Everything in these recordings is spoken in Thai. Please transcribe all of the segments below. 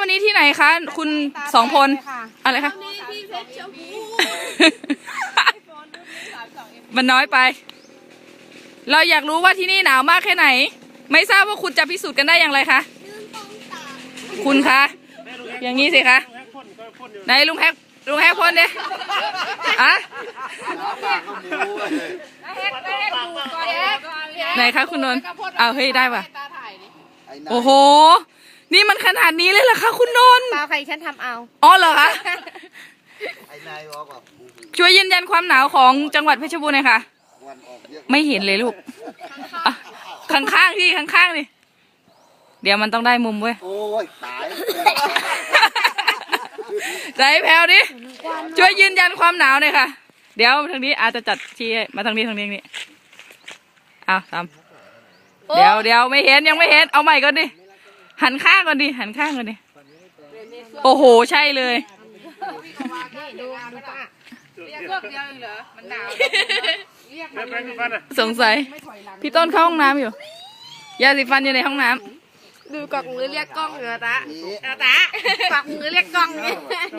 วันนี้ที่ไหนคะ คุณสองพลอะไรคะนี่พี่เพชรชบูมันน้อยไป เราอยากรู้ว่าที่นี่หนาวมากแค่ไหน ไม่ทราบว่าคุณจะพิสูจน์กันได้อย่างไรคะ คุณคะ อย่างนี้สิคะไหนลุงแฮกลุงแฮกพ่นเด้อะไหนคะคุณนนท์เอาเฮ้ยได้ป่ะตาถ่ายดิโอ้โห นี่มันขนาดนี้เลยเหรอคะคุณนนท์ตาใครฉันทำเอา อ๋อเหรอคะ ไอ้นายบอกว่าช่วยยืนยันความหนาวของจังหวัดเพชรบูรณ์หน่อยค่ะ วันออกเยอะไม่เห็นเลยลูกอะข้างๆพี่ข้างๆนี่ เดี๋ยวมันต้องได้มุมเว้ย โอ้ยตายใจแผ่วดิ ช่วยยืนยันความหนาวหน่อยค่ะ เดี๋ยวทางนี้อาจจะจัดที่ให้มาทางนี้ทางนี้ทางนี้เอาตามเดี๋ยวเดี๋ยวไม่เห็นยังไม่เห็น เอาใหม่ก่อนดิ หันข้างก่อนดิ หันข้างก่อนดิ โอ้โห ใช่เลยเรียกพวกเดียวเองเหรอ มันหนาว เรียกมันแปรงสีฟันอะสงสัย พี่ต้นเข้าห้องน้ำอยู่ ยาสีฟันอยู่ในห้องน้ำ ดูกอกมือเรียกกล้องเหรอตาเอาตาปากมือเรียกกล้องนี่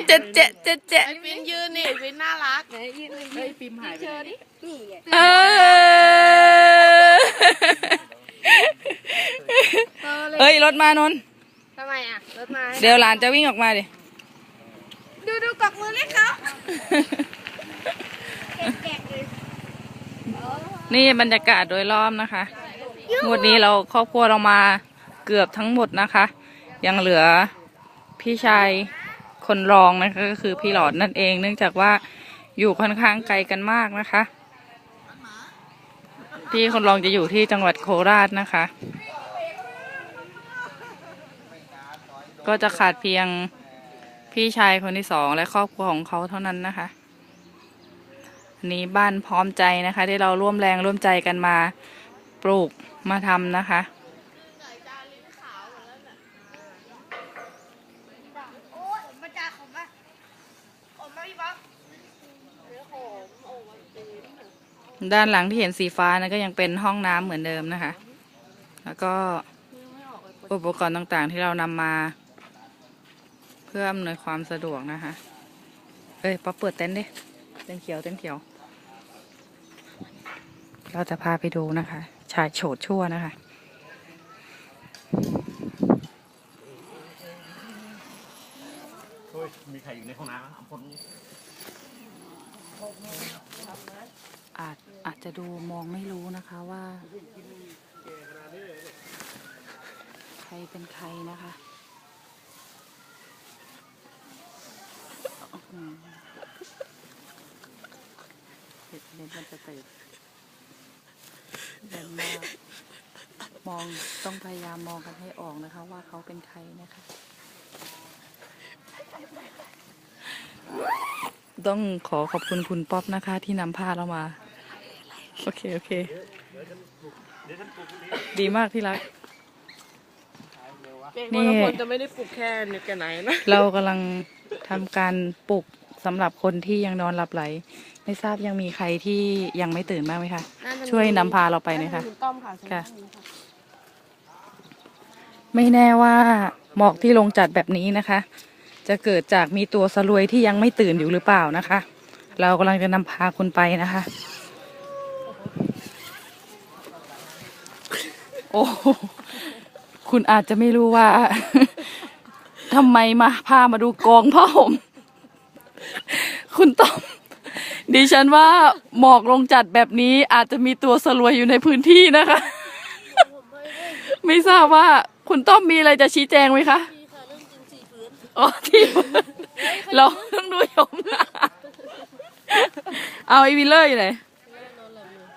เจ๊ะเจ๊ะเจ๊ะเจ๊ะไอ้วินยืนนี่วินน่ารักไหนยืนเฮ้ยปิมหายไปเชิญดินี่ไงเออ เออเลยเอ้ยรถมานนท์ทำไมอะ รถมาเดี๋ยวหลานจะวิ่งออกมาดิ ดูดูกอกมือเรียกเขาแกะเลยนี่บรรยากาศโดยรอบนะคะ งวดนี้เราครอบครัวเรามาเกือบทั้งหมดนะคะ ยังเหลือพี่ชายคนรองนะคะก็คือพี่หลอดนั่นเอง เนื่องจากว่าอยู่ค่อนข้างไกลกันมากนะคะ พี่คนรองจะอยู่ที่จังหวัดโคราชนะคะ ก็จะขาดเพียงพี่ชายคนที่สองและครอบครัวของเขาเท่านั้นนะคะอันนี้บ้านพร้อมใจนะคะ ที่เราร่วมแรงร่วมใจกันมาปลูกมาทำนะคะด้านหลังที่เห็นสีฟ้านะก็ยังเป็นห้องน้ำเหมือนเดิมนะคะ แล้วก็อุปกรณ์ต่างๆที่เรานำมา เพื่ออำนวยความสะดวกนะคะ เอ้ยป๊อปเปิดเต็นท์ดิ เต็นท์เขียว เต็นท์เขียว เราจะพาไปดูนะคะ ชายโฉดชั่วนะคะเฮ้ยมีใครอยู่ในห้องน้ำอะคนอาจอาจจะดูมองไม่รู้นะคะว่า ใครเป็นใครนะคะ เด็ดเด็ดมันจะตื่นเดินมากมองต้องพยายามมองกันให้ออกนะคะ ว่าเขาเป็นใครนะคะต้องขอขอบคุณคุณป๊อปนะคะ ที่นำผ้าเรามา โอเค โอเค ดีมากที่รัก นี่นี่คนจะไม่ได้ปลูกแค่นึกกันไหนนะ เรากำลังทำการปลุก สำหรับคนที่ยังนอนหลับไหล ไม่ทราบยังมีใครที่ยังไม่ตื่นบ้างไหมคะช่วยนำพาเราไปหน่อยค่ะคุณต้อมค่ะค่ะ ไม่แน่ว่าหมอกที่ลงจัดแบบนี้นะคะ จะเกิดจากมีตัวสลวยที่ยังไม่ตื่นอยู่หรือเปล่านะคะ เรากำลังจะนำพาคุณไปนะคะ โอ้โหคุณอาจจะไม่รู้ว่า ทำไมมาพามาดูกองผ้าห่ม คุณต้อมดิฉันว่าหมอกลงจัดแบบนี้อาจจะมีตัวสลวยอยู่ในพื้นที่นะคะ ไม่ทราบว่าคุณต้อมมีอะไรจะชี้แจงไหมคะอ๋อที่เราต้องดูชมนะเอาไอวิลเลอร์อยู่ไหน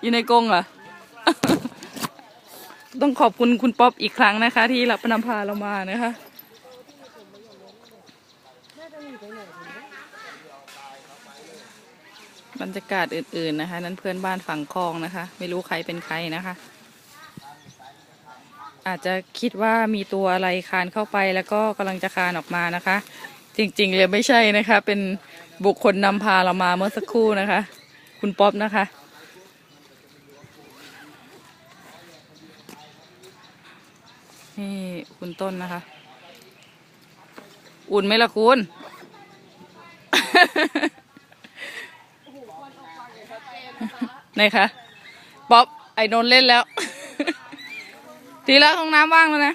อยู่ในกรงเหรอต้องขอบคุณคุณป๊อปอีกครั้งนะคะ ที่รับนำพาเรามานะคะ บรรยากาศอื่น ๆนะคะ นั้นเพื่อนบ้านฝั่งคลองนะคะ ไม่รู้ใครเป็นใครนะคะ อาจจะคิดว่ามีตัวอะไรคานเข้าไปแล้วก็กำลังจะคานออกมานะคะ จริงๆเลยไม่ใช่นะคะ เป็นบุคคลนำพาเรามาเมื่อสักครู่นะคะ คุณป๊อปนะคะนี่คุณต้นนะคะ อุ่นไหมล่ะคุณ ไหนคะป๊อปไอ้นนท์เล่นแล้ว ทีละห้องน้ำว่างแล้วนะ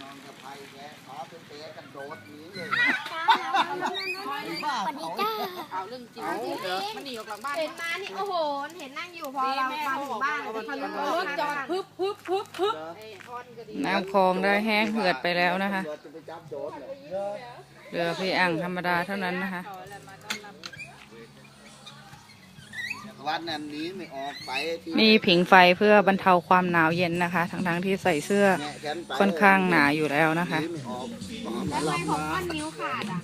นอนกับใครแกขอเป็นเตะกันโดดหนี้เลยไอ้บ้าเขาเอาเรื่องจริงมันหนีออกหลังบ้านเห็นมานี่โอ้โห เห็นนั่งอยู่พอเรามาถึงบ้านแต่พอรถจอดพึบพึบพึบพึบน้ำคลองได้แห้งเหือดไปแล้วนะคะ เรือจะไปจับโดดเลยเหลือพี่อ่างธรรมดาเท่านั้นนะคะ วันนั้นหนี้ไม่ออกไปที่มีผิงไฟเพื่อบรรเทาความหนาวเย็นนะคะ ทั้งๆที่ใส่เสื้อแงะฉันไปค่อนข้างหนาอยู่แล้วนะคะหไม่ออกแล้วทำไมผมก้อนนิ้วขาดอะ